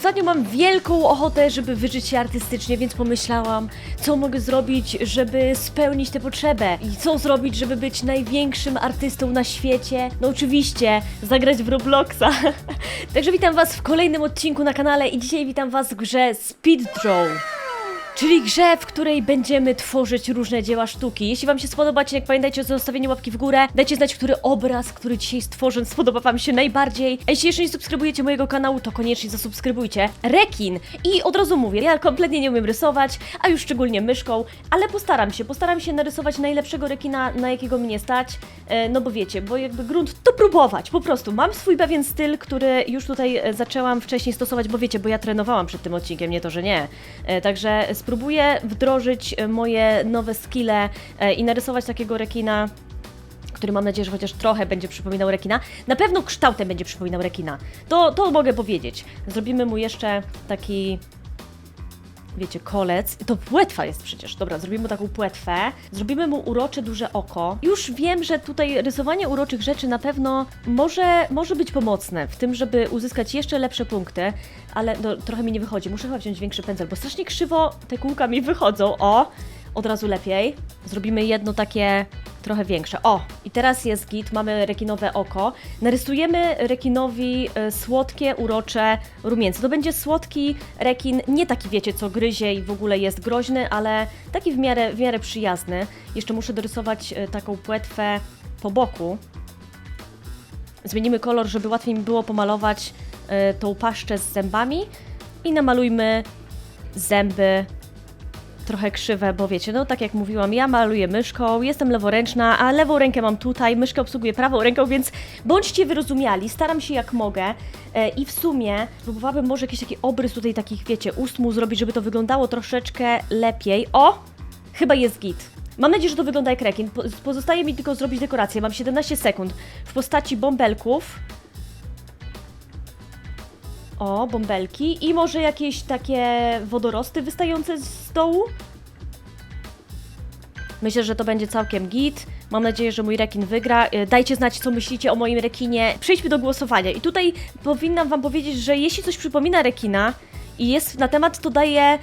Ostatnio mam wielką ochotę, żeby wyżyć się artystycznie, więc pomyślałam, co mogę zrobić, żeby spełnić tę potrzebę i co zrobić, żeby być największym artystą na świecie. No oczywiście, zagrać w Robloxa. Także witam Was w kolejnym odcinku na kanale i dzisiaj witam Was w grze Speed Draw. Czyli grze, w której będziemy tworzyć różne dzieła sztuki. Jeśli Wam się spodoba odcinek, pamiętajcie o zostawieniu łapki w górę. Dajcie znać, który obraz, który dzisiaj stworzę, spodoba Wam się najbardziej. A jeśli jeszcze nie subskrybujecie mojego kanału, to koniecznie zasubskrybujcie. Rekin! I od razu mówię, ja kompletnie nie umiem rysować, a już szczególnie myszką, ale postaram się, postaram się narysować najlepszego rekina, na jakiego mnie stać. E, no bo wiecie, bo jakby grunt to próbować, po prostu. Mam swój pewien styl, który już tutaj e, zaczęłam wcześniej stosować, bo wiecie, bo ja trenowałam przed tym odcinkiem, nie to, że nie. E, Także spróbuję wdrożyć e, moje nowe skille e, i narysować takiego rekina, który mam nadzieję, że chociaż trochę będzie przypominał rekina. Na pewno kształtem będzie przypominał rekina. To, to mogę powiedzieć. Zrobimy mu jeszcze taki wiecie, kolec. To płetwa jest przecież. Dobra, zrobimy mu taką płetwę. Zrobimy mu urocze duże oko. Już wiem, że tutaj rysowanie uroczych rzeczy na pewno może, może być pomocne w tym, żeby uzyskać jeszcze lepsze punkty, ale no, trochę mi nie wychodzi. Muszę chyba wziąć większy pędzel, bo strasznie krzywo te kółka mi wychodzą. O! Od razu lepiej. Zrobimy jedno takie trochę większe. O! I teraz jest git, mamy rekinowe oko. Narysujemy rekinowi e, słodkie, urocze rumieńce. To będzie słodki rekin, nie taki wiecie co gryzie i w ogóle jest groźny, ale taki w miarę, w miarę przyjazny. Jeszcze muszę dorysować e, taką płetwę po boku. Zmienimy kolor, żeby łatwiej mi było pomalować e, tą paszczę z zębami i namalujmy zęby trochę krzywe, bo wiecie, no tak jak mówiłam, ja maluję myszką, jestem leworęczna, a lewą rękę mam tutaj, myszkę obsługuję prawą ręką, więc bądźcie wyrozumiali, staram się jak mogę e, i w sumie próbowałabym może jakiś taki obrys tutaj takich, wiecie, ust mu zrobić, żeby to wyglądało troszeczkę lepiej. O! Chyba jest git. Mam nadzieję, że to wygląda jak rekin. Po- Pozostaje mi tylko zrobić dekorację. Mam 17 sekund w postaci bąbelków. O, bąbelki i może jakieś takie wodorosty wystające z dołu. Myślę, że to będzie całkiem git. Mam nadzieję, że mój rekin wygra. E, Dajcie znać, co myślicie o moim rekinie. Przejdźmy do głosowania. I tutaj powinnam Wam powiedzieć, że jeśli coś przypomina rekina i jest na temat, to daję e,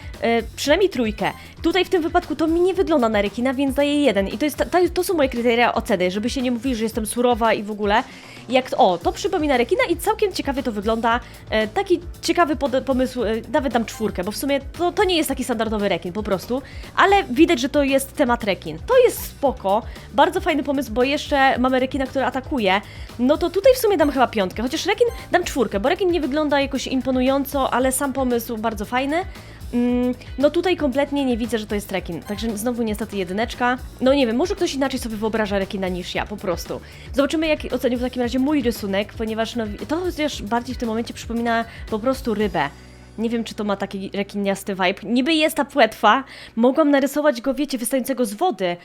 przynajmniej trójkę. Tutaj w tym wypadku to mi nie wygląda na rekina, więc daję jeden. I to, jest, to są moje kryteria oceny, żeby się nie mówili, że jestem surowa i w ogóle. Jak o, to przypomina rekina i całkiem ciekawie to wygląda. E, taki ciekawy pod, pomysł, e, nawet dam czwórkę, bo w sumie to, to nie jest taki standardowy rekin po prostu, ale widać, że to jest temat rekin. To jest spoko, bardzo fajny pomysł, bo jeszcze mamy rekina, który atakuje. No to tutaj w sumie dam chyba piątkę, chociaż rekin dam czwórkę, bo rekin nie wygląda jakoś imponująco, ale sam pomysł bardzo fajny. Mm, no tutaj kompletnie nie widzę, że to jest rekin, także znowu niestety jedyneczka. No nie wiem, może ktoś inaczej sobie wyobraża rekina niż ja, po prostu. Zobaczymy jak ocenił w takim razie mój rysunek, ponieważ no, to chociaż bardziej w tym momencie przypomina po prostu rybę. Nie wiem, czy to ma taki rekiniasty vibe. Niby jest ta płetwa, mogłam narysować go, wiecie, wystającego z wody,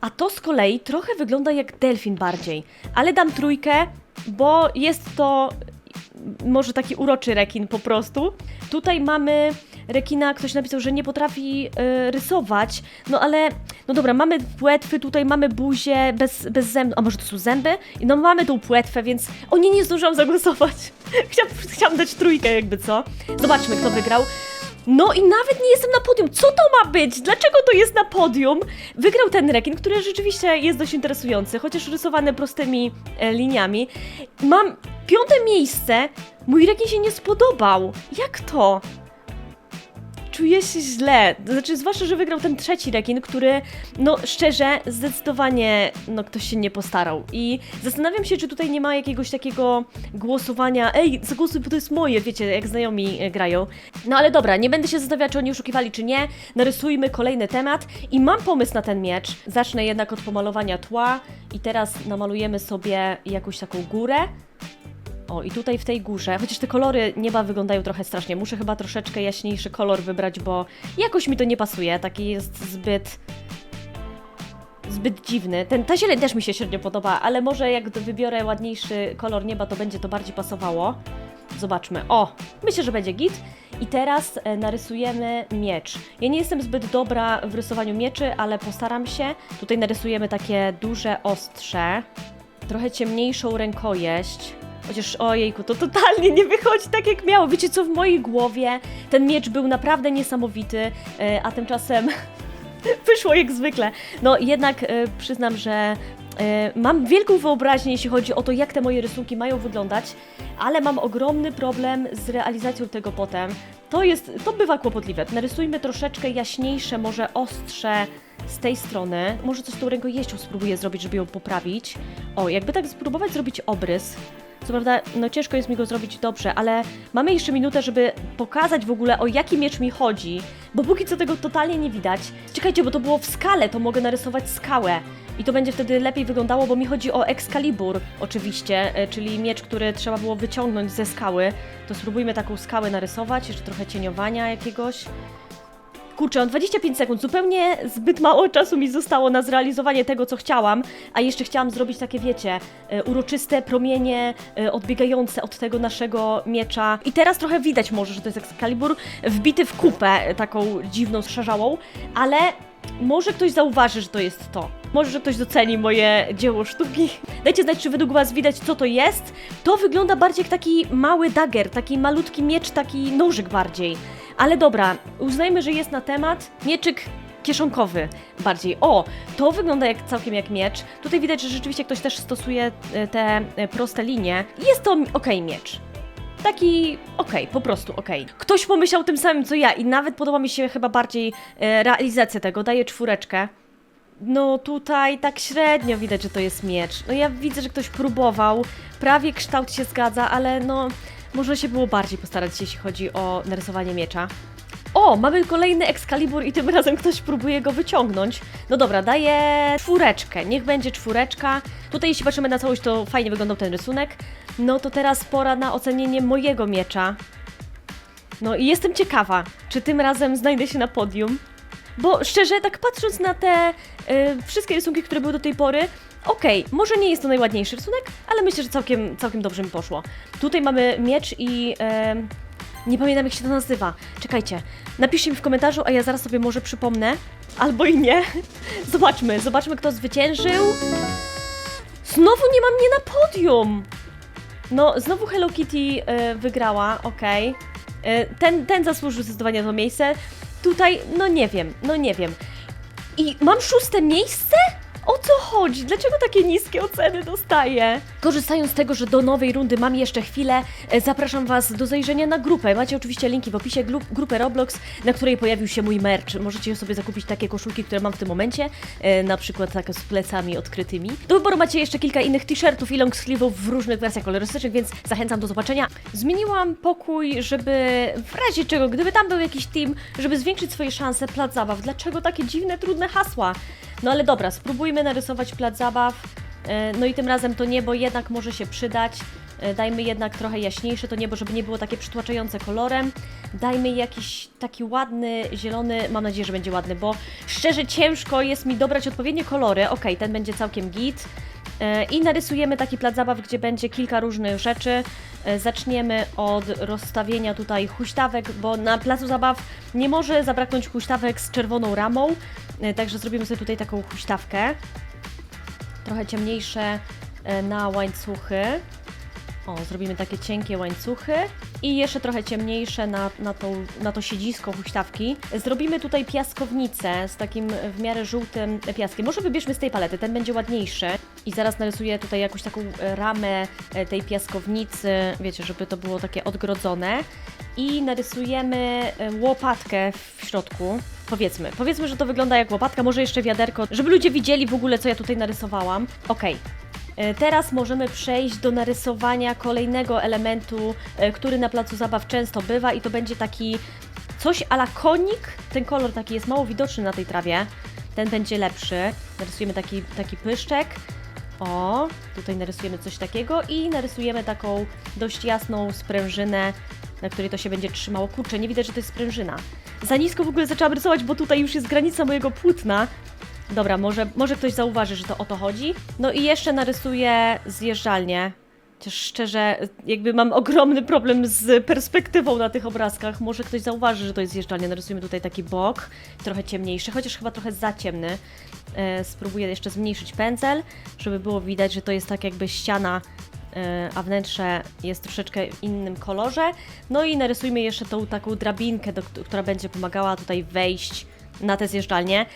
a to z kolei trochę wygląda jak delfin bardziej. Ale dam trójkę, bo jest to może taki uroczy rekin po prostu. Tutaj mamy rekina, ktoś napisał, że nie potrafi e, rysować, no ale, no dobra, mamy płetwy, tutaj mamy buzię bez, bez zębów, a może to są zęby? No mamy tą płetwę, więc o nie, nie zdążyłam zagłosować. chciałam, chciałam dać trójkę jakby, co? Zobaczmy, kto wygrał. No i nawet nie jestem na podium. Co to ma być? Dlaczego to jest na podium? Wygrał ten rekin, który rzeczywiście jest dość interesujący, chociaż rysowany prostymi e, liniami. Mam piąte miejsce. Mój rekin się nie spodobał. Jak to? Czuję się źle. Znaczy, zwłaszcza, że wygrał ten trzeci rekin, który, no szczerze, zdecydowanie, no ktoś się nie postarał. I zastanawiam się, czy tutaj nie ma jakiegoś takiego głosowania, ej, zagłosuj, bo to jest moje, wiecie, jak znajomi e, grają. No ale dobra, nie będę się zastanawiać, czy oni oszukiwali, czy nie. Narysujmy kolejny temat i mam pomysł na ten miecz. Zacznę jednak od pomalowania tła i teraz namalujemy sobie jakąś taką górę. O, i tutaj w tej górze, chociaż te kolory nieba wyglądają trochę strasznie, muszę chyba troszeczkę jaśniejszy kolor wybrać, bo jakoś mi to nie pasuje, taki jest zbyt zbyt dziwny. Ten, ta zieleń też mi się średnio podoba, ale może jak wybiorę ładniejszy kolor nieba, to będzie to bardziej pasowało. Zobaczmy. O, myślę, że będzie git. I teraz e, narysujemy miecz. Ja nie jestem zbyt dobra w rysowaniu mieczy, ale postaram się. Tutaj narysujemy takie duże ostrze, trochę ciemniejszą rękojeść. Chociaż ojejku, to totalnie nie wychodzi tak jak miało. Wiecie co, w mojej głowie ten miecz był naprawdę niesamowity, e, a tymczasem wyszło jak zwykle. No jednak e, przyznam, że e, mam wielką wyobraźnię, jeśli chodzi o to, jak te moje rysunki mają wyglądać, ale mam ogromny problem z realizacją tego potem. To jest, to bywa kłopotliwe. Narysujmy troszeczkę jaśniejsze, może ostrze z tej strony. Może coś z tą rękojeścią spróbuję zrobić, żeby ją poprawić. O, jakby tak spróbować zrobić obrys. Co prawda, no ciężko jest mi go zrobić dobrze, ale mamy jeszcze minutę, żeby pokazać w ogóle o jaki miecz mi chodzi, bo póki co tego totalnie nie widać. Czekajcie, bo to było w skale, to mogę narysować skałę. I to będzie wtedy lepiej wyglądało, bo mi chodzi o Excalibur, oczywiście, e, czyli miecz, który trzeba było wyciągnąć ze skały. To spróbujmy taką skałę narysować, jeszcze trochę cieniowania jakiegoś. Kurczę, mam 25 sekund, zupełnie zbyt mało czasu mi zostało na zrealizowanie tego, co chciałam, a jeszcze chciałam zrobić takie, wiecie, e, uroczyste promienie e, odbiegające od tego naszego miecza. I teraz trochę widać może, że to jest Excalibur wbity w kupę, e, taką dziwną, szarzałą, ale może ktoś zauważy, że to jest to. Może, że ktoś doceni moje dzieło sztuki. Dajcie znać, czy według Was widać, co to jest. To wygląda bardziej jak taki mały dagger, taki malutki miecz, taki nożyk bardziej. Ale dobra, uznajmy, że jest na temat mieczyk kieszonkowy bardziej. O, to wygląda jak całkiem jak miecz. Tutaj widać, że rzeczywiście ktoś też stosuje e, te e, proste linie. Jest to okej miecz. Taki okej, po prostu okej. Ktoś pomyślał tym samym co ja i nawet podoba mi się chyba bardziej e, realizacja tego. Daję czwóreczkę. No tutaj tak średnio widać, że to jest miecz. No ja widzę, że ktoś próbował. Prawie kształt się zgadza, ale no może się było bardziej postarać, jeśli chodzi o narysowanie miecza. O, mamy kolejny Excalibur i tym razem ktoś próbuje go wyciągnąć. No dobra, daję czwóreczkę. Niech będzie czwóreczka. Tutaj jeśli patrzymy na całość, to fajnie wyglądał ten rysunek. No to teraz pora na ocenienie mojego miecza. No i jestem ciekawa, czy tym razem znajdę się na podium. Bo szczerze, tak patrząc na te y, wszystkie rysunki, które były do tej pory, okej, może nie jest to najładniejszy rysunek, ale myślę, że całkiem, całkiem dobrze mi poszło. Tutaj mamy miecz i nie pamiętam jak się to nazywa. Czekajcie, napiszcie mi w komentarzu, a ja zaraz sobie może przypomnę. Albo i nie. Zobaczmy, zobaczmy kto zwyciężył. Znowu nie ma mnie na podium! No, znowu Hello Kitty e, wygrała, okej. E, Ten, ten zasłużył zdecydowanie na to miejsce. Tutaj, no nie wiem, no nie wiem. I mam szóste miejsce? Chodzi? Dlaczego takie niskie oceny dostaję? Korzystając z tego, że do nowej rundy mam jeszcze chwilę, e, zapraszam Was do zajrzenia na grupę. Macie oczywiście linki w opisie, glu- grupę Roblox, na której pojawił się mój merch. Możecie sobie zakupić takie koszulki, które mam w tym momencie, e, na przykład takie z plecami odkrytymi. Do wyboru macie jeszcze kilka innych t-shirtów i long sleeve'ów w różnych wersjach kolorystycznych, więc zachęcam do zobaczenia. Zmieniłam pokój, żeby w razie czego, gdyby tam był jakiś team, żeby zwiększyć swoje szanse, plac zabaw. Dlaczego takie dziwne, trudne hasła? No ale dobra, spróbujmy narysować plac zabaw. E, No i tym razem to niebo jednak może się przydać. E, Dajmy jednak trochę jaśniejsze to niebo, żeby nie było takie przytłaczające kolorem. Dajmy jakiś taki ładny, zielony, mam nadzieję, że będzie ładny, bo szczerze ciężko jest mi dobrać odpowiednie kolory. Ok, ten będzie całkiem git. E, I narysujemy taki plac zabaw, gdzie będzie kilka różnych rzeczy. E, Zaczniemy od rozstawienia tutaj huśtawek, bo na placu zabaw nie może zabraknąć huśtawek z czerwoną ramą. E, Także zrobimy sobie tutaj taką huśtawkę. Trochę ciemniejsze na łańcuchy. O, zrobimy takie cienkie łańcuchy i jeszcze trochę ciemniejsze na, na, tą, na to siedzisko huśtawki. Zrobimy tutaj piaskownicę z takim w miarę żółtym piaskiem. Może wybierzmy z tej palety, ten będzie ładniejszy. I zaraz narysuję tutaj jakąś taką e, ramę e, tej piaskownicy, wiecie, żeby to było takie odgrodzone. I narysujemy e, łopatkę w środku. Powiedzmy, powiedzmy, że to wygląda jak łopatka, może jeszcze wiaderko, żeby ludzie widzieli w ogóle, co ja tutaj narysowałam. E, Teraz możemy przejść do narysowania kolejnego elementu, który na placu zabaw często bywa i to będzie taki coś ala konik. Ten kolor taki jest mało widoczny na tej trawie. Ten będzie lepszy. Narysujemy taki, taki pyszczek. O, tutaj narysujemy coś takiego i narysujemy taką dość jasną sprężynę, na której to się będzie trzymało. Kurczę, nie widać, że to jest sprężyna. Za nisko w ogóle zaczęłam rysować, bo tutaj już jest granica mojego płótna. Dobra, może, może ktoś zauważy, że to o to chodzi. No i jeszcze narysuję zjeżdżalnię. Chociaż szczerze, jakby mam ogromny problem z perspektywą na tych obrazkach. Może ktoś zauważy, że to jest zjeżdżalnia. Narysujemy tutaj taki bok, trochę ciemniejszy, chociaż chyba trochę za ciemny. E, spróbuję jeszcze zmniejszyć pędzel, żeby było widać, że to jest tak jakby ściana a wnętrze jest troszeczkę w innym kolorze. No i narysujmy jeszcze tą taką drabinkę, do, która będzie pomagała tutaj wejść na te zjeżdżalnie.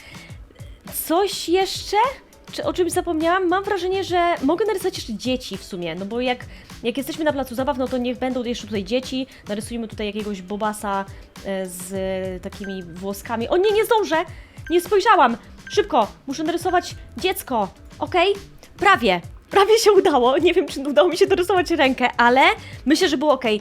Coś jeszcze? Czy o czymś zapomniałam? Mam wrażenie, że mogę narysować jeszcze dzieci w sumie, no bo jak, jak jesteśmy na placu zabaw, no to niech będą jeszcze tutaj dzieci. Narysujmy tutaj jakiegoś bobasa e, z takimi włoskami. O nie, nie zdążę! Nie spojrzałam! Szybko! Muszę narysować dziecko, okej? Prawie! Prawie się udało. Nie wiem, czy udało mi się dorysować rękę, ale myślę, że było okej.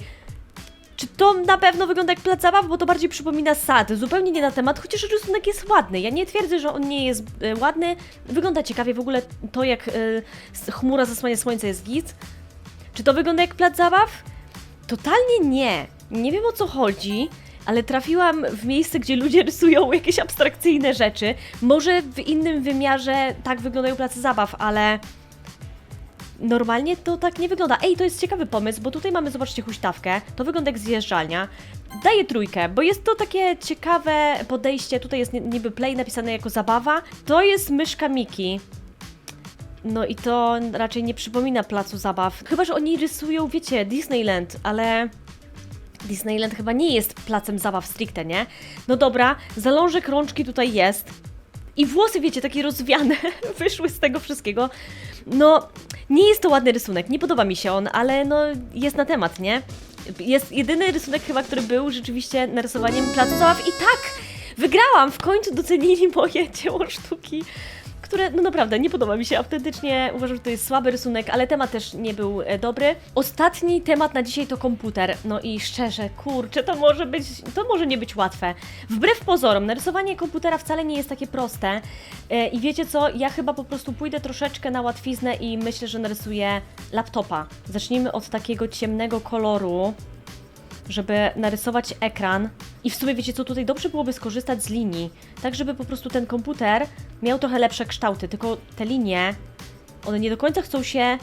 Czy to na pewno wygląda jak plac zabaw, bo to bardziej przypomina sad, zupełnie nie na temat, chociaż rysunek jest ładny. Ja nie twierdzę, że on nie jest e, ładny, wygląda ciekawie, w ogóle to jak e, chmura zasłania słońce jest git. Czy to wygląda jak plac zabaw? Totalnie nie. Nie wiem o co chodzi, ale trafiłam w miejsce, gdzie ludzie rysują jakieś abstrakcyjne rzeczy. Może w innym wymiarze tak wyglądają place zabaw, ale normalnie to tak nie wygląda. Ej, to jest ciekawy pomysł, bo tutaj mamy, zobaczcie, huśtawkę. To wygląda jak zjeżdżalnia. Daję trójkę, bo jest to takie ciekawe podejście. Tutaj jest ni- niby play napisane jako zabawa. To jest myszka Miki. No i to raczej nie przypomina placu zabaw. Chyba, że oni rysują, wiecie, Disneyland, ale Disneyland chyba nie jest placem zabaw stricte, nie? No dobra, zalążek rączki tutaj jest. I włosy, wiecie, takie rozwiane wyszły z tego wszystkiego. No, nie jest to ładny rysunek, nie podoba mi się on, ale no jest na temat, nie? Jest jedyny rysunek chyba, który był rzeczywiście narysowaniem placu zabaw i tak! Wygrałam! W końcu docenili moje dzieło sztuki, które, no naprawdę, nie podoba mi się autentycznie. Uważam, że to jest słaby rysunek, ale temat też nie był e, dobry. Ostatni temat na dzisiaj to komputer. No i szczerze, kurczę, to może być, to może nie być łatwe. Wbrew pozorom, narysowanie komputera wcale nie jest takie proste. E, I wiecie co, ja chyba po prostu pójdę troszeczkę na łatwiznę i myślę, że narysuję laptopa. Zacznijmy od takiego ciemnego koloru żeby narysować ekran. I w sumie wiecie co, tutaj dobrze byłoby skorzystać z linii, tak żeby po prostu ten komputer miał trochę lepsze kształty, tylko te linie, one nie do końca chcą się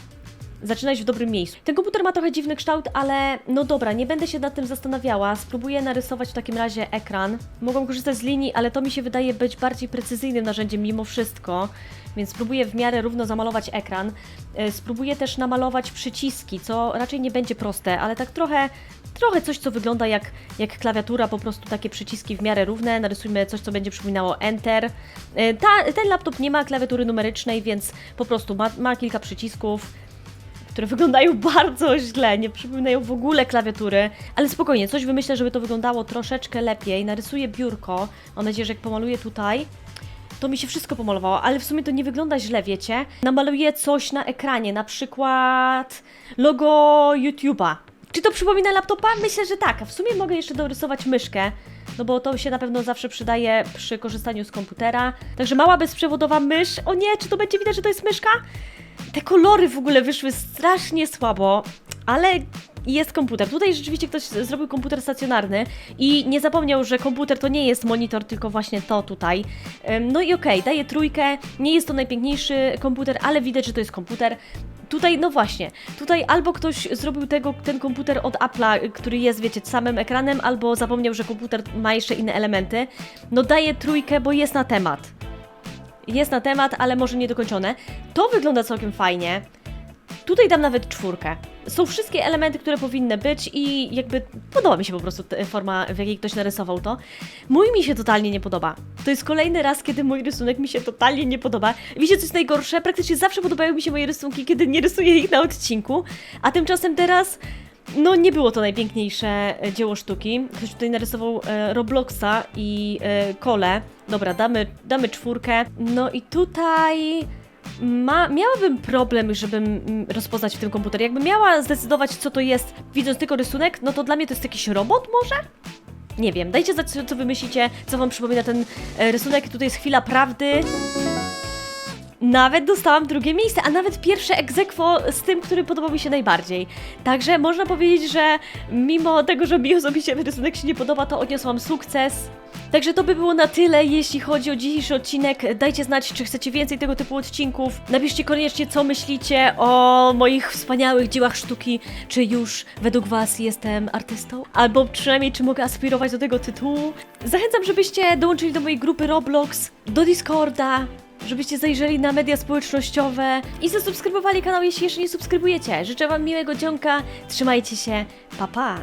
zaczynać w dobrym miejscu. Ten komputer ma trochę dziwny kształt, ale no dobra, nie będę się nad tym zastanawiała. Spróbuję narysować w takim razie ekran. Mogą korzystać z linii, ale to mi się wydaje być bardziej precyzyjnym narzędziem mimo wszystko. Więc spróbuję w miarę równo zamalować ekran. E, Spróbuję też namalować przyciski, co raczej nie będzie proste, ale tak trochę, trochę coś, co wygląda jak, jak klawiatura, po prostu takie przyciski w miarę równe. Narysujmy coś, co będzie przypominało Enter. E, Ta, ten laptop nie ma klawiatury numerycznej, więc po prostu ma, ma kilka przycisków które wyglądają bardzo źle, nie przypominają w ogóle klawiatury, ale spokojnie, coś wymyślę, żeby to wyglądało troszeczkę lepiej. Narysuję biurko, mam nadzieję, że jak pomaluję tutaj, to mi się wszystko pomalowało, ale w sumie to nie wygląda źle, wiecie? Namaluję coś na ekranie, na przykład logo YouTube'a. Czy to przypomina laptopa? Myślę, że tak. W sumie mogę jeszcze dorysować myszkę, no bo to się na pewno zawsze przydaje przy korzystaniu z komputera. Także mała bezprzewodowa mysz. O nie, czy to będzie widać, że to jest myszka? Te kolory w ogóle wyszły strasznie słabo, ale jest komputer. Tutaj rzeczywiście ktoś zrobił komputer stacjonarny i nie zapomniał, że komputer to nie jest monitor, tylko właśnie to tutaj. No i okej, daję trójkę. Nie jest to najpiękniejszy komputer, ale widać, że to jest komputer. Tutaj, no właśnie, tutaj albo ktoś zrobił tego, ten komputer od Apple'a, który jest, wiecie, samym ekranem, albo zapomniał, że komputer ma jeszcze inne elementy. No daję trójkę, bo jest na temat jest na temat, ale może niedokończone. To wygląda całkiem fajnie. Tutaj dam nawet czwórkę. Są wszystkie elementy, które powinny być i jakby podoba mi się po prostu forma, w jakiej ktoś narysował to. Mój mi się totalnie nie podoba. To jest kolejny raz, kiedy mój rysunek mi się totalnie nie podoba. Wiecie, co jest najgorsze? Praktycznie zawsze podobają mi się moje rysunki, kiedy nie rysuję ich na odcinku, a tymczasem teraz no nie było to najpiękniejsze e, dzieło sztuki. Ktoś tutaj narysował e, Robloxa i e, kole. Dobra, damy, damy czwórkę. No i tutaj ma, miałabym problem, żebym mm, rozpoznać w tym komputerze. Jakbym miała zdecydować, co to jest, widząc tylko rysunek, no to dla mnie to jest jakiś robot może? Nie wiem, dajcie znać, co, co co wam przypomina ten e, rysunek. Tutaj jest chwila prawdy. Nawet dostałam drugie miejsce, a nawet pierwsze egzekwo z tym, który podobał mi się najbardziej. Także można powiedzieć, że mimo tego, że mi osobiście ten rysunek się nie podoba, to odniosłam sukces. Także to by było na tyle, jeśli chodzi o dzisiejszy odcinek. Dajcie znać, czy chcecie więcej tego typu odcinków. Napiszcie koniecznie, co myślicie o moich wspaniałych dziełach sztuki. Czy już według Was jestem artystą? Albo przynajmniej, czy mogę aspirować do tego tytułu? Zachęcam, żebyście dołączyli do mojej grupy Roblox, do Discorda, żebyście zajrzeli na media społecznościowe i zasubskrybowali kanał, jeśli jeszcze nie subskrybujecie. Życzę wam miłego dzionka, trzymajcie się, pa pa!